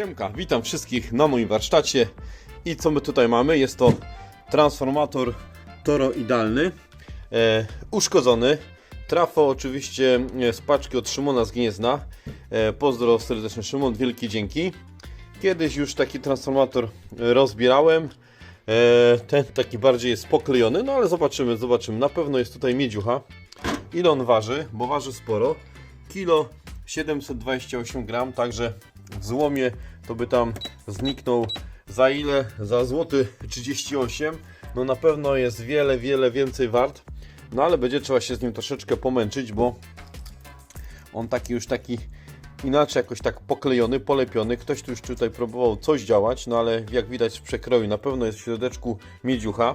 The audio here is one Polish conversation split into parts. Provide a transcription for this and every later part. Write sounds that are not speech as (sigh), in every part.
Siemka, witam wszystkich na moim warsztacie i co my tutaj mamy? Jest to transformator toroidalny, e, uszkodzony. Trafo oczywiście e, z paczki od Szymona z Gniezna. E, pozdro serdecznie Szymon, wielkie dzięki. Kiedyś już taki transformator rozbierałem. E, ten taki bardziej jest poklejony, no ale zobaczymy, zobaczymy. Na pewno jest tutaj miedziucha. Ile on waży? Bo waży sporo. Kilo 728 gram, także w złomie to by tam zniknął za ile? Za złoty 38. No na pewno jest wiele, wiele więcej wart. No ale będzie trzeba się z nim troszeczkę pomęczyć, bo on taki już taki inaczej jakoś tak poklejony, polepiony. Ktoś tu już tutaj próbował coś działać, no ale jak widać z przekroju na pewno jest w środeczku miedziucha.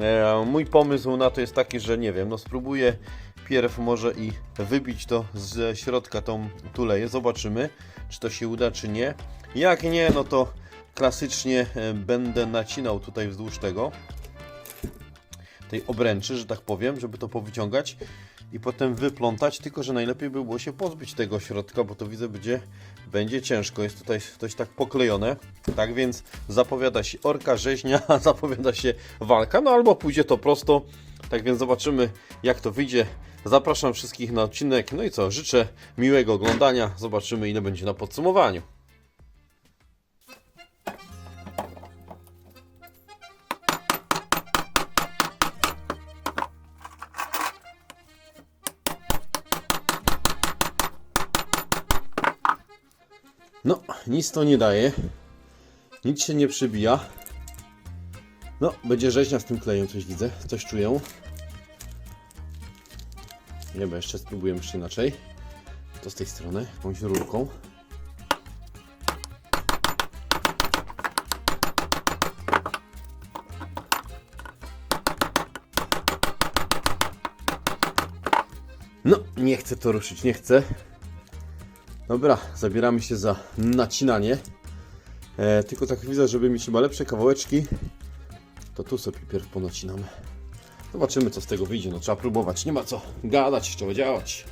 E, mój pomysł na to jest taki, że nie wiem, no spróbuję pierw może i wybić to z środka tą tuleję. Zobaczymy, czy to się uda, czy nie. Jak nie, no to klasycznie e, będę nacinał tutaj wzdłuż tego tej obręczy, że tak powiem, żeby to powyciągać i potem wyplątać, tylko że najlepiej by było się pozbyć tego środka, bo to widzę będzie, będzie ciężko, jest tutaj coś tak poklejone, tak więc zapowiada się orka, rzeźnia, (laughs) zapowiada się walka, no albo pójdzie to prosto, tak więc zobaczymy jak to wyjdzie. Zapraszam wszystkich na odcinek, no i co, życzę miłego oglądania, zobaczymy ile będzie na podsumowaniu. No, nic to nie daje. Nic się nie przybija. No, będzie rzeźnia z tym klejem, coś widzę, coś czuję. Nie, bo jeszcze spróbujemy jeszcze inaczej. To z tej strony, jakąś rurką. No, nie chcę to ruszyć, nie chcę. Dobra, zabieramy się za nacinanie. E, tylko tak widzę, żeby mieć chyba lepsze kawałeczki, to tu sobie pierw ponacinamy. Zobaczymy, co z tego wyjdzie. No trzeba próbować. Nie ma co gadać, trzeba działać.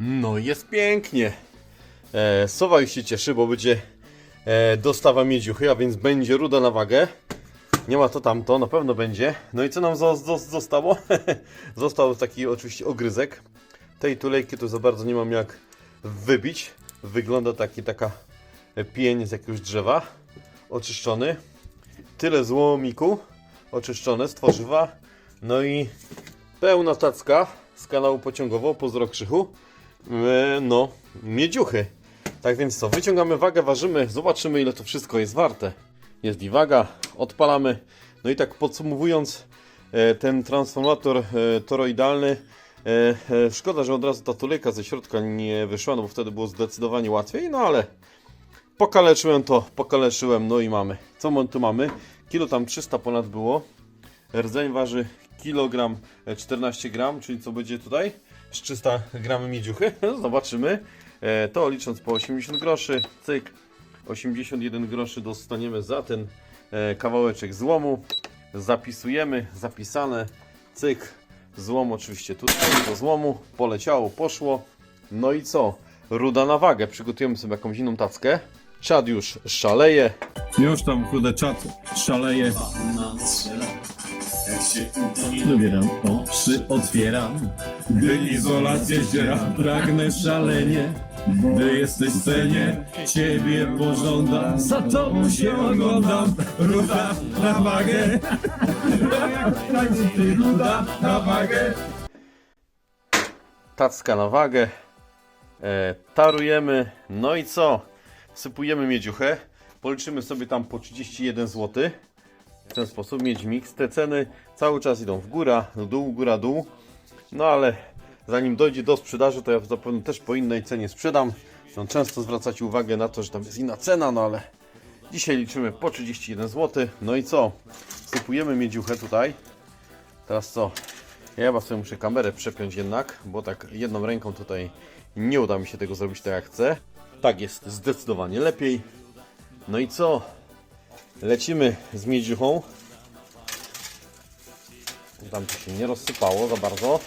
No jest pięknie. E, Sowa już się cieszy, bo będzie e, dostawa miedziuchy, a więc będzie ruda na wagę. Nie ma to tamto, na pewno będzie. No i co nam zo- zo- zostało? (laughs) Został taki oczywiście ogryzek. Tej tulejki to za bardzo nie mam jak wybić. Wygląda taki taka pień z jakiegoś drzewa. Oczyszczony. Tyle złomiku. Oczyszczone z tworzywa. No i pełna tacka z kanału pociągowo, pozdro Krzychu. E, no, miedziuchy. Tak więc co, wyciągamy wagę, ważymy, zobaczymy ile to wszystko jest warte. Jest i waga, odpalamy. No i tak podsumowując, e, ten transformator e, toroidalny, e, e, szkoda, że od razu ta tulejka ze środka nie wyszła, no bo wtedy było zdecydowanie łatwiej, no ale pokaleczyłem to, pokaleczyłem, no i mamy. Co my tu mamy? Kilo tam 300 ponad było. Rdzeń waży kilogram e, 14 gram, czyli co będzie tutaj? Z 300 gramy miedziuchy. (laughs) Zobaczymy. E, To licząc po 80 groszy, cyk. 81 groszy dostaniemy za ten e, kawałeczek złomu. Zapisujemy, zapisane, cyk. Złom oczywiście tutaj do złomu. Poleciało, poszło. No i co? Ruda na wagę. Przygotujemy sobie jakąś inną tackę. Czad już szaleje. Już tam kurde czat szaleje. Wybieram oczy, otwieram. Gdy izolację ścieram, pragnę szalenie. Gdy jesteś w scenie, ciebie pożądam. Za tobą się oglądam. Ruda na wagę. Ruda na wagę. tacka na wagę, e, tarujemy, no i co? Wsypujemy miedziuchę, policzymy sobie tam po 31 zł. W ten sposób mieć mix. Te ceny cały czas idą w górę, w dół, góra, dół. No ale zanim dojdzie do sprzedaży, to ja zapewne też po innej cenie sprzedam. Zresztą często zwracacie uwagę na to, że tam jest inna cena, no ale dzisiaj liczymy po 31 zł. No i co? Wsypujemy miedziuchę tutaj. Teraz co? Ja chyba sobie muszę kamerę przepiąć jednak, bo tak jedną ręką tutaj nie uda mi się tego zrobić tak jak chcę. Tak jest zdecydowanie lepiej. No i co? Lecimy z miedziuchą. Tam to się nie rozsypało za bardzo.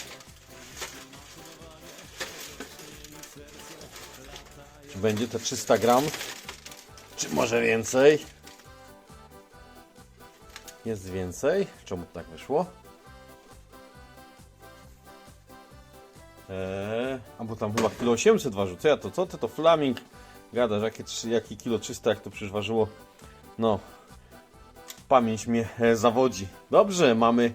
Czy będzie te 300 gram? Czy może więcej? Jest więcej? Czemu tak wyszło? Eee, a bo tam chyba kilo 800 ważył. Co ja to? Co ty to flaming? Gadasz, jakie, jakie kilo 300, jak to przecież ważyło? No, pamięć mnie e, zawodzi. Dobrze, mamy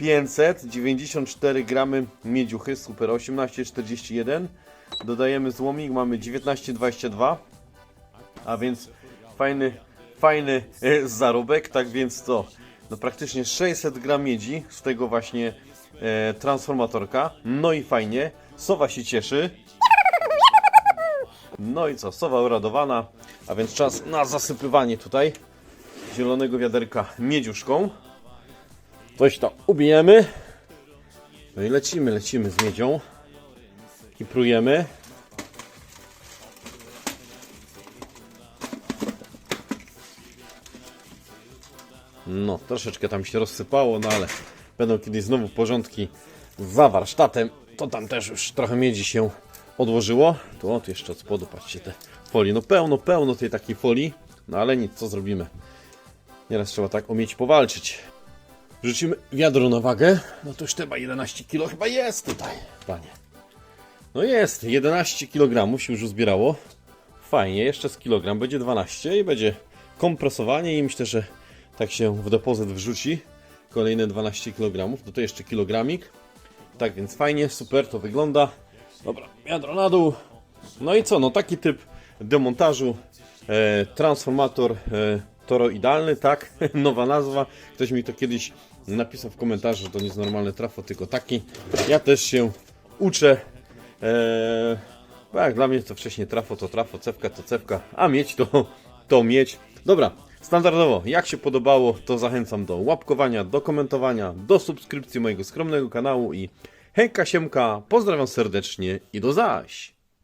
594 gramy miedziuchy, super, 18,41. Dodajemy złomik, mamy 19,22. A więc fajny, fajny e, zarobek, tak więc co? No praktycznie 600 gram miedzi z tego właśnie e, transformatorka. No i fajnie, sowa się cieszy. No i co, sowa uradowana, a więc czas na zasypywanie tutaj zielonego wiaderka miedziuszką. Coś to ubijemy. No i lecimy, lecimy z miedzią. Kiprujemy. No, troszeczkę tam się rozsypało, no ale będą kiedyś znowu porządki za warsztatem. To tam też już trochę miedzi się odłożyło. Tu od jeszcze od spodu, patrzcie te folie. No pełno, pełno tej takiej folii. No ale nic, co zrobimy? Nieraz trzeba tak o miedź powalczyć. Rzucimy wiadro na wagę. No to już chyba 11 kg chyba jest tutaj, panie. No jest, 11 kg się już uzbierało. Fajnie, jeszcze z kilogram będzie 12 i będzie kompresowanie i myślę, że tak się w depozyt wrzuci kolejne 12 kg. Do to jeszcze kilogramik. Tak więc fajnie, super to wygląda. Dobra, wiadro na dół. No i co, no taki typ demontażu. E, transformator e, toroidalny, tak? (laughs) Nowa nazwa. Ktoś mi to kiedyś napisał w komentarzu, że to nie jest normalny trafo, tylko taki. Ja też się uczę. E, tak, dla mnie to wcześniej trafo to trafo, cewka to cewka, a mieć to, (laughs) to mieć. Dobra, standardowo, jak się podobało, to zachęcam do łapkowania, do komentowania, do subskrypcji mojego skromnego kanału i hejka siemka, pozdrawiam serdecznie i do zaś!